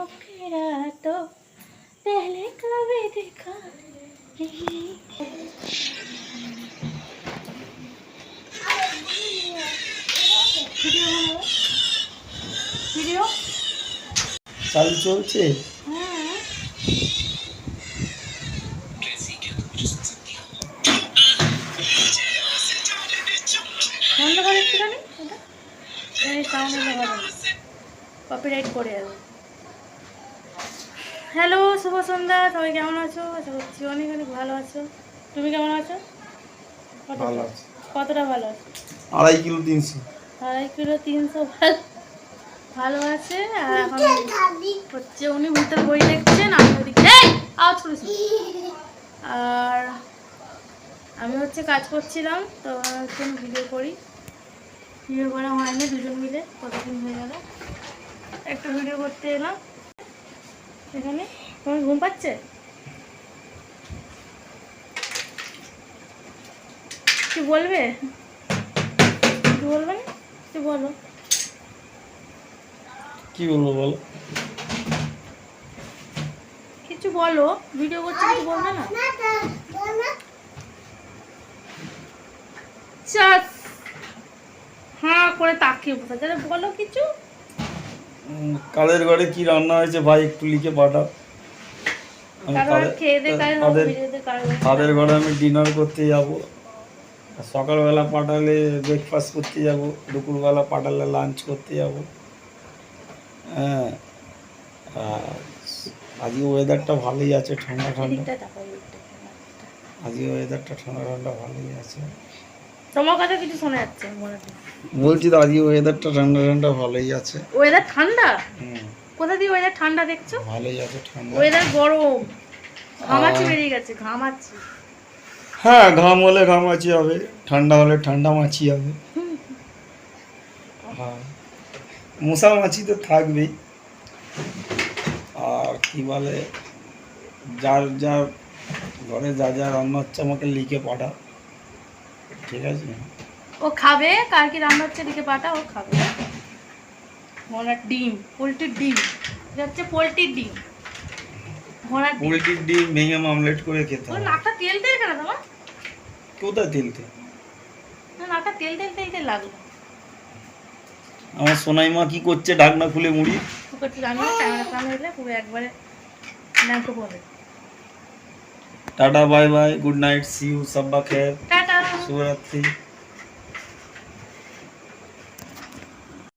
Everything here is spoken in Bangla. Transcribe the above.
मेरा तो पहले कभी देखा नहीं ভিডিও ভিডিও চালু চলছে হ্যাঁ বন্ধ করে একটুখানি ওটা। এই সাউন্ড হলে হবে কপিরাইট করে যাবে হ্যালো শুভ সন্ধ্যা সবাই কেমন আছো? আশা করছি অনেক অনেক ভালো আছো। তুমি কেমন আছো? কতটা? ভালো আছি। কতটা ভালো আছো? আড়াই কিলো তিনশো। আড়াই কিলো তিনশো ভালো ভালো আছে। আর এখন হচ্ছে উনি ভিতরে বই দেখছেন আমি ওদিকে আর আমি হচ্ছে কাজ করছিলাম তো হচ্ছে ভিডিও করি। ভিডিও করা হয়নি দুজন মিলে কতদিন হয়ে গেল? একটা ভিডিও করতে এলাম। এখানে? তোমার ঘুম পাচ্ছে? কি বলবে? কি বলবে না? কি বলো। কি বলব বলো? কিছু বলো। ভিডিও করছে কিছু বলবে না? হ্যাঁ করে তাকিয়ে বসে বলো কিছু। কাদের ঘরে কি রান্না হয়েছে? ভাই একটু লিখে পাঠাও। তাদের তাদের ঘরে আমি ডিনার করতে যাব। সকালবেলা পাঠালে ব্রেকফাস্ট করতে যাব। দুপুরবেলা পাঠালে লাঞ্চ করতে যাব। হ্যাঁ। আজকে ওয়েদারটা ভালোই আছে ঠান্ডা ঠান্ডা। আজকে ওয়েদারটা ঠান্ডা ঠান্ডা ভালোই আছে। তোমার কথা কিছু শোনা যাচ্ছে বলছি তো আজকে ওয়েদারটা ঠান্ডা ঠান্ডা ভালোই আছে। ওয়েদার ঠান্ডা? কোথা দিয়ে ওয়েদার ঠান্ডা দেখছ? ভালোই আছে ঠান্ডা। ওয়েদার গরম। ঘামাচ্ছি বেরিয়ে গেছে ঘামাচ্ছি। হ্যাঁ ঘাম হলে ঘামাচি হবে ঠান্ডা হলে ঠান্ডা মাছি হবে। হ্যাঁ মশা মাছি তো থাকবেই। আর কি বলে যার যার ঘরে যা যা রান্না হচ্ছে আমাকে লিখে পাঠা ঠিক আছে। ও খাবে কার কি রান্না হচ্ছে দিকে পাটা ও খাবে। ঘোড়ার ডিম পোলট্রির ডিম এটা হচ্ছে পোলট্রির ডিম। ঘোড়ার ডিম। পোলট্রির ডিম ভেঙে মামলেট করে খেতে ওর নাকটা তেল তেল কেন তোমার? কোথায় তেলতে না, নাকটা তেল তেল তেল তেল লাগল। আমার সোনাই মা কি করছে? ঢাকনা খুলে মুড়ি। কুকার জানি না ক্যামেরা এলে পুরো একবারে পড়বে tata bye bye good night see you সাব্বা খের। টাটা শুভরাত্রি